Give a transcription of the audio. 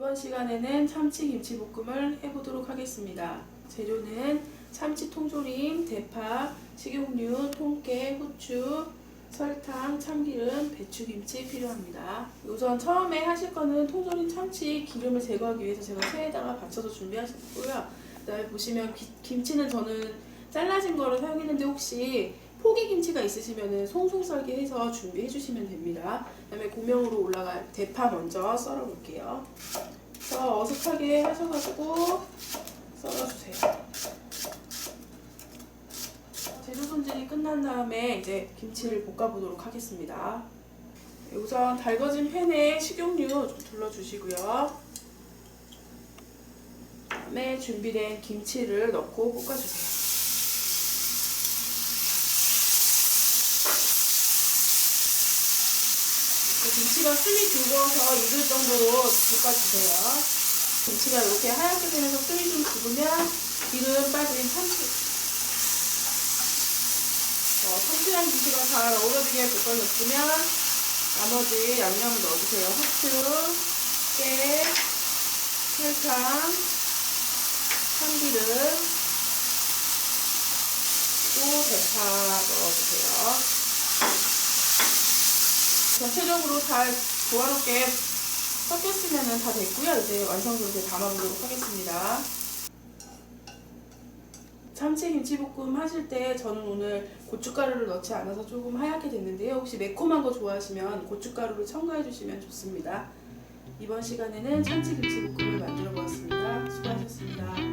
이번 시간에는 참치 김치볶음을 해보도록 하겠습니다. 재료는 참치 통조림, 대파, 식용유, 통깨, 후추, 설탕, 참기름, 배추김치 필요합니다. 우선 처음에 하실 거는 통조림 참치 기름을 제거하기 위해서 제가 체에다가 받쳐서 준비하셨고요. 그다음에 보시면 기- 김치는 저는 잘라진 거를 사용했는데 혹시 포기 김치가 있으시면 송송 썰기 해서 준비해 주시면 됩니다. 그다음에 고명으로 올라갈 대파 먼저 썰어 볼게요. 저 어슷하게 하셔가지고 썰어주세요. 재료 손질이 끝난 다음에 이제 김치를 볶아보도록 하겠습니다. 우선 달궈진 팬에 식용유 좀 둘러주시고요. 그다음에 준비된 김치를 넣고 볶아주세요. 김치가 숨이 죽어서 익을 정도로 볶아주세요. 김치가 이렇게 하얗게 되면서 숨이 좀 죽으면 기름 빠진 참치. 어, 참치랑 김치가 잘 어우러지게 볶아줬으면 나머지 양념을 넣어주세요. 후추, 깨, 설탕, 참기름, 또 대파 넣어주세요. 전체적으로 잘 조화롭게 섞였으면 다 됐고요. 이제 완성도를 이제 담아보도록 하겠습니다. 참치 김치볶음 하실 때 저는 오늘 고춧가루를 넣지 않아서 조금 하얗게 됐는데요. 혹시 매콤한 거 좋아하시면 고춧가루를 첨가해 주시면 좋습니다. 이번 시간에는 참치 김치볶음을 만들어 보았습니다. 수고하셨습니다.